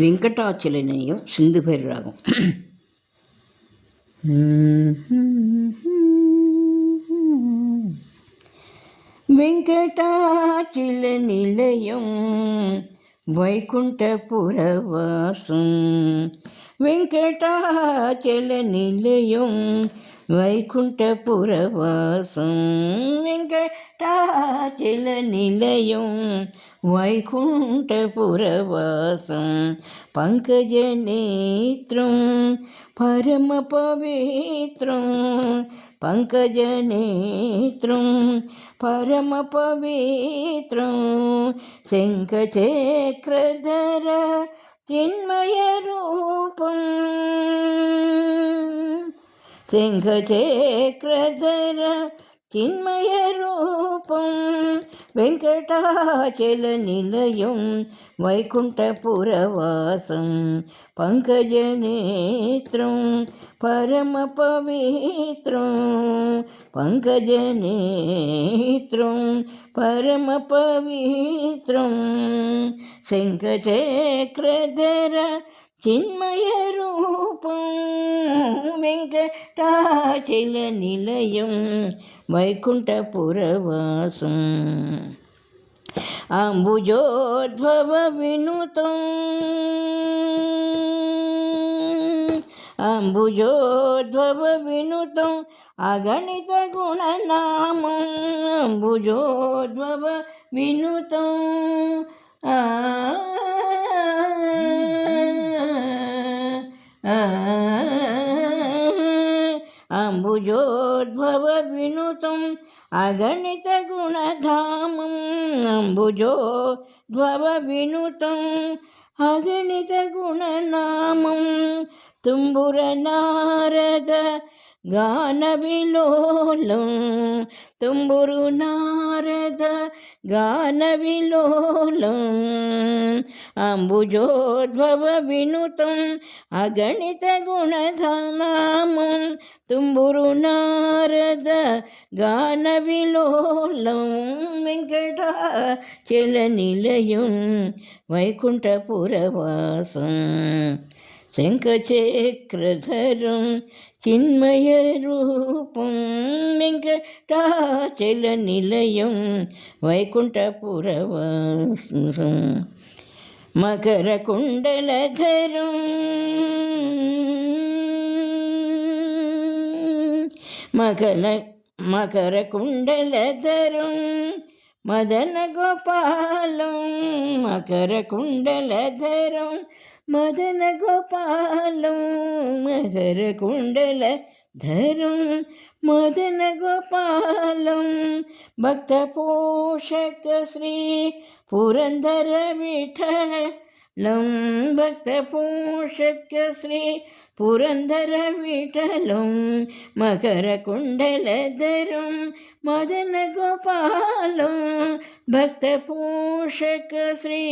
வெங்கடாச்சலனையும் சிந்து பேர் ராகம் வெங்கடாச்சல நிலையம் வைகுண்டபுரவாசம் வெங்கடாச்சல நிலையம் வைகுண்டபுரவாசம் வெங்கடாச்சல நிலையம் वैकुण्ठपुरवासं पङ्कजनेत्रं परमपवित्रं पङ्कजनेत्रं परमपवित्रं शङ्खचक्रधर चिन्मयरूपम् सिंहचक्रधर चिन्मयरूपम् வெங்கடாச்சல நிலையம் வைகுண்டபுரவாசம் பங்கஜநேத்திரம் பரம பவித்ரம் பங்கஜநேத்திரம் பரம பவித்ரம் செங்கச்சேக்கிரதர சின்மயரூபம் வெங்கடாச்சல நிலையம் వైకుంఠపురవాసం. అంబుజోద్భవ వినుతం. అంబుజోద్భవ వినుతం. అగణిత గుణనామం అంబుజోద్భవ వినుతం. అంబుజోద్భవ వినుతం అగణిత గుణధామం. అంబుజోద్భవ వినుతం అగణిత గుణనామం. తుంబుర నారద గాన విలోలం. తుంబురు నారద గాన విలోలం. అంబుజోద్భవ వినుతం అగణిత గుణధనామం ತುಂಬುರು ನಾರದ ಗಾನ ವಿಲೋಲಂ வெங்கடாச்சல நிலையும் வைகுண்டபுரவாசம். செங்கச்சேக்கிரதரும் சின்மய ரூபம் வெங்கடாச்சல நிலையும் வைகுண்டபுரவாசம். மகர குண்டலதரும் മകല മകരകുണ്ടലതരും മദനഗോപാലും മകരകുണ്ടലധരും മദനഗോപാലും മകരകുണ്ടലധരും മദനഗോപാലും ഭക്തപോഷക ശ്രീ പുരന്ധര വിഠ लं भक्तपोषकश्री पुरन्दरविठलं मकरकुण्डलधरं मदनगोपालं भक्तपोषकश्री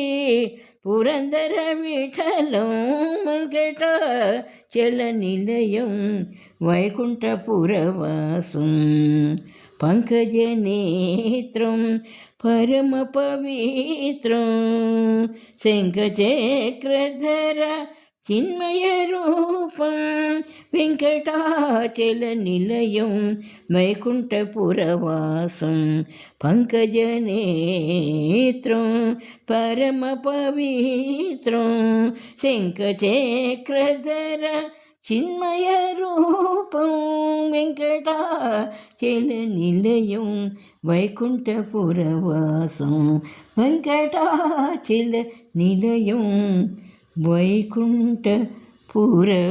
पुरन्दरविठलं मकटचलनिलयं वैकुण्ठपुरवासं पङ्कजनेत्रं परम पवित्र शङ्खचक्रधर चिन्मयरूपं वेङ्कटाचलनिलयं वैकुण्ठपुरवासं पङ्कजनेत्रं परमपवित्रं शङ्खचक्रधर चिन्मयरूपं वेङ्कटाचलनिलयं வைகுண்டபுரவாசம் வெங்கடாச்சில நிலையும் வைகுண்ட புரவாசம்